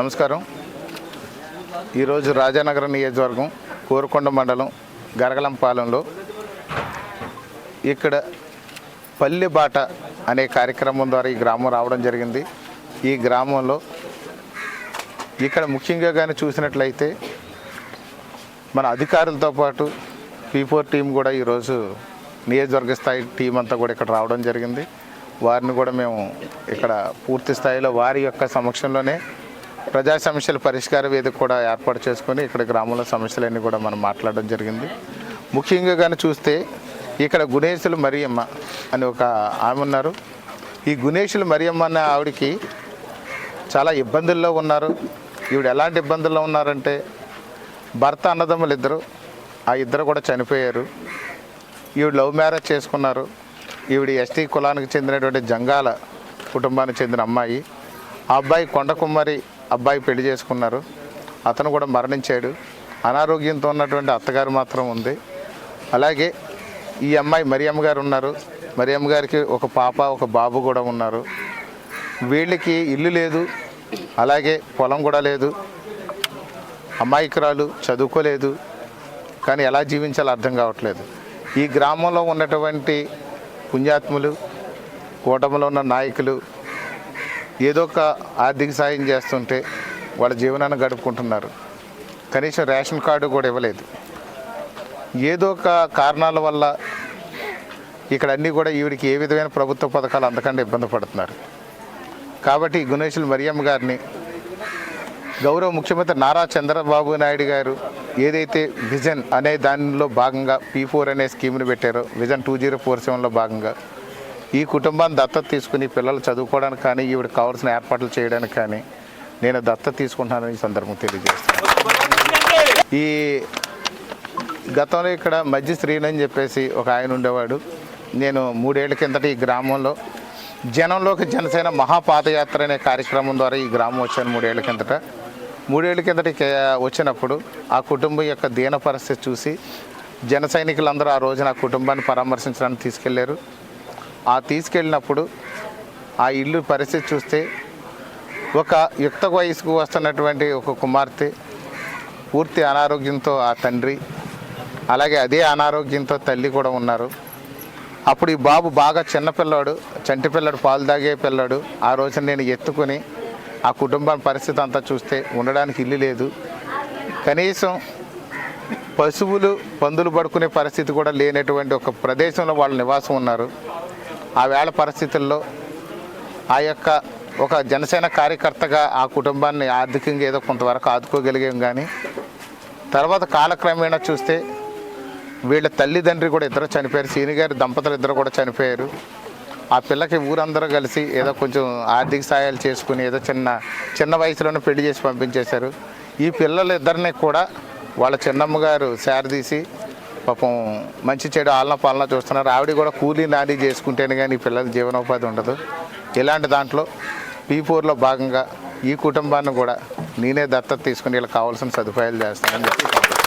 నమస్కారం. ఈరోజు రాజానగరం నియోజకవర్గం కోరుకొండ మండలం గరగలంపాలెంలో ఇక్కడ పల్లె బాట అనే కార్యక్రమం ద్వారా ఈ గ్రామం రావడం జరిగింది. ఈ గ్రామంలో ఇక్కడ ముఖ్యంగా కానీ చూసినట్లయితే మన అధికారులతో పాటు పీ ఫోర్ టీం కూడా ఈరోజు నియోజకవర్గ స్థాయి టీం అంతా కూడా ఇక్కడ రావడం జరిగింది. వారిని కూడా మేము ఇక్కడ పూర్తి స్థాయిలో వారి యొక్క సమక్షంలోనే ప్రజా సమస్యల పరిష్కార వేదిక కూడా ఏర్పాటు చేసుకొని ఇక్కడ గ్రామంలో సమస్యలన్నీ కూడా మనం మాట్లాడడం జరిగింది. ముఖ్యంగా కానీ చూస్తే ఇక్కడ గుణేశులు మరియమ్మ అని ఒక ఆమె ఉన్నారు. ఈ గుణేశులు మరియమ్మ అనే ఆవిడకి చాలా ఇబ్బందుల్లో ఉన్నారు. ఈవిడ ఎలాంటి ఇబ్బందుల్లో ఉన్నారంటే భర్త అన్నదమ్ములు ఇద్దరు ఆ ఇద్దరు కూడా చనిపోయారు. ఈవిడ లవ్ మ్యారేజ్ చేసుకున్నారు. ఈవిడ ఎస్టీ కులానికి చెందినటువంటి జంగాల కుటుంబానికి చెందిన అమ్మాయి. ఆ అబ్బాయి కొండకుమ్మరి అబ్బాయి పెళ్ళి చేసుకున్నారు. అతను కూడా మరణించాడు. అనారోగ్యంతో ఉన్నటువంటి అత్తగారు మాత్రం ఉంది. అలాగే ఈ అమ్మాయి మరియమ్మ గారు ఉన్నారు. మరియమ్మ గారికి ఒక పాప ఒక బాబు కూడా ఉన్నారు. వీళ్ళకి ఇల్లు లేదు. అలాగే పొలం కూడా లేదు. అమాయకురాలు చదువుకోలేదు. కానీ ఎలా జీవించాలో అర్థం కావట్లేదు. ఈ గ్రామంలో ఉన్నటువంటి పుణ్యాత్ములు కూటమిలో ఉన్న నాయకులు ఏదో ఒక ఆర్థిక సాయం చేస్తుంటే వాళ్ళ జీవనాన్ని గడుపుకుంటున్నారు. కనీసం రేషన్ కార్డు కూడా ఇవ్వలేదు. ఏదో ఒక కారణాల వల్ల ఇక్కడ అన్నీ కూడా ఈవిడికి ఏ విధమైన ప్రభుత్వ పథకాలు అందకుండా ఇబ్బంది పడుతున్నారు. కాబట్టి ఈ గుణేశులు మరియమ్మ గారిని గౌరవ ముఖ్యమంత్రి నారా చంద్రబాబు నాయుడు గారు ఏదైతే విజన్ అనే దానిలో భాగంగా పీ ఫోర్ అనే స్కీమ్ని పెట్టారో విజన్ టూ జీరో ఫోర్ సెవెన్లో భాగంగా ఈ కుటుంబాన్ని దత్తత తీసుకుని పిల్లలు చదువుకోవడానికి కానీ ఈవిడ కావాల్సిన ఏర్పాట్లు చేయడానికి కానీ నేను దత్తత తీసుకుంటున్నానని ఈ సందర్భం తెలియజేస్తాను. ఈ గతంలో ఇక్కడ మధ్య శ్రీని అని చెప్పేసి ఒక ఆయన ఉండేవాడు. నేను మూడేళ్ళ కిందట ఈ గ్రామంలో జనంలోకి జనసేన మహాపాదయాత్ర అనే కార్యక్రమం ద్వారా ఈ గ్రామం వచ్చాను మూడేళ్ళ కిందట. మూడేళ్ళ కిందట వచ్చినప్పుడు ఆ కుటుంబం యొక్క దీన పరిస్థితి చూసి జన సైనికులందరూ ఆ రోజున ఆ కుటుంబాన్ని పరామర్శించడానికి తీసుకెళ్ళారు. ఆ తీసుకెళ్ళినప్పుడు ఆ ఇల్లు పరిస్థితి చూస్తే ఒక యుక్త వయసుకు వస్తున్నటువంటి ఒక కుమార్తె పూర్తి అనారోగ్యంతో ఆ తండ్రి అలాగే అదే అనారోగ్యంతో తల్లి కూడా ఉన్నారు. అప్పుడు ఈ బాబు బాగా చిన్న పిల్లాడు చంటి పిల్లడు పాలు తాగే పిల్లాడు. ఆ రోజున నేను ఎత్తుకొని ఆ కుటుంబం పరిస్థితి అంతా చూస్తే ఉండడానికి ఇల్లు లేదు. కనీసం పశువులు పందులు పడుకునే పరిస్థితి కూడా లేనటువంటి ఒక ప్రదేశంలో వాళ్ళు నివాసం ఉన్నారు. ఆ వేళ పరిస్థితుల్లో ఆ యొక్క ఒక జనసేన కార్యకర్తగా ఆ కుటుంబాన్ని ఆర్థికంగా ఏదో కొంతవరకు ఆదుకోగలిగాం కానీ తర్వాత కాలక్రమేణా చూస్తే వీళ్ళ తల్లిదండ్రి కూడా ఇద్దరు చనిపోయారు సీని గారి దంపతులు ఇద్దరు కూడా చనిపోయారు. ఆ పిల్లకి ఊరందరూ కలిసి ఏదో కొంచెం ఆర్థిక సాయాలు చేసుకుని ఏదో చిన్న చిన్న వయసులోనే పెళ్ళి చేసి పంపించేశారు. ఈ పిల్లలిద్దరిని కూడా వాళ్ళ చిన్నమ్మగారు శారదీసి పాపం మంచి చెడు ఆలన పాలన చూస్తున్నారు. ఆవిడ కూడా కూలీ నాది చేసుకుంటేనే కానీ పిల్లల జీవనోపాధి ఉండదు. ఇలాంటి దాంట్లో పీ ఫోర్లో భాగంగా ఈ కుటుంబాన్ని కూడా నేనే దత్తత తీసుకుని వీళ్ళకి కావాల్సిన సదుపాయాలు చేస్తానని చెప్పి